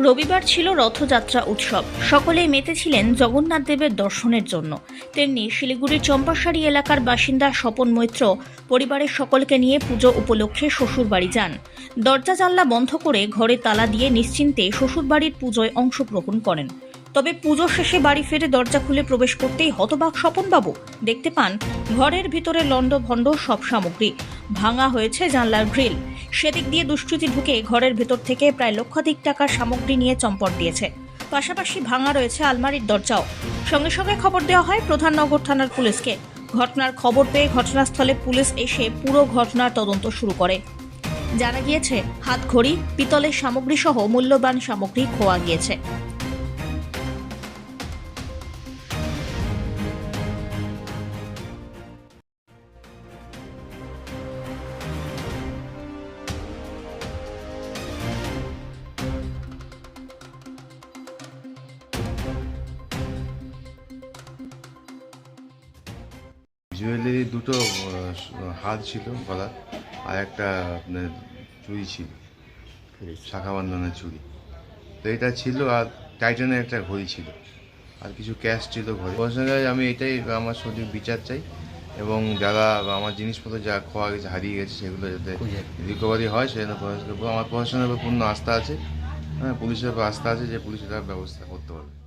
রবিবার ছিল রথযাত্রা উৎসব। সকলেই মেতেছিলেন জগন্নাথ দেবের দর্শনের জন্য। তেমনি শিলিগুড়ির চম্পাশাড়ি এলাকার বাসিন্দা স্বপন মৈত্র পরিবারের সকলকে নিয়ে পুজো উপলক্ষে শ্বশুরবাড়ি যান। দরজা জানলা বন্ধ করে ঘরে তালা দিয়ে নিশ্চিন্তে শ্বশুরবাড়ির পুজোয় অংশগ্রহণ করেন। তবে পুজো শেষে বাড়ি ফিরে দরজা খুলে প্রবেশ করতেই হতবাক স্বপনবাবু দেখতে পান, ঘরের ভিতরে লণ্ডভণ্ড সব সামগ্রী। ভাঙা হয়েছে জানলার গ্রিল। সেদিক দিয়ে দুষ্কৃতী ঢুকে ঘরের ভেতর থেকে প্রায় লক্ষাধিক টাকার সামগ্রী নিয়ে চম্পট দিয়েছে। পাশাপাশি ভাঙা রয়েছে আলমারির দরজাও। সঙ্গে সঙ্গে খবর দেওয়া হয় প্রধাননগর থানার পুলিশকে। ঘটনার খবর পেয়ে ঘটনাস্থলে পুলিশ এসে পুরো ঘটনার তদন্ত শুরু করে। জানা গিয়েছে, হাতঘড়ি, পিতলের সামগ্রী সহ মূল্যবান সামগ্রী খোয়া গিয়েছে। জুয়েলারি দুটো হাত ছিল গলার আর একটা আপনার চুড়ি ছিল শাখা বন্ধনের চুড়ি। তো এটা ছিল আর টাইটানের একটা ঘড়ি ছিল আর কিছু ক্যাশ ছিল ঘরে পছন্দ আমি এটাই আমার সঠিক বিচার চাই এবং যারা আমার জিনিসপত্র যা খোয়া গেছে হারিয়ে গেছে সেগুলো যাতে রিকভারি হয় প্রয়াস করব আমার প্রশাসনের উপর পূর্ণ আস্থা আছে হ্যাঁ পুলিশের উপর আস্থা আছে যে পুলিশ তার ব্যবস্থা করতে পারবে।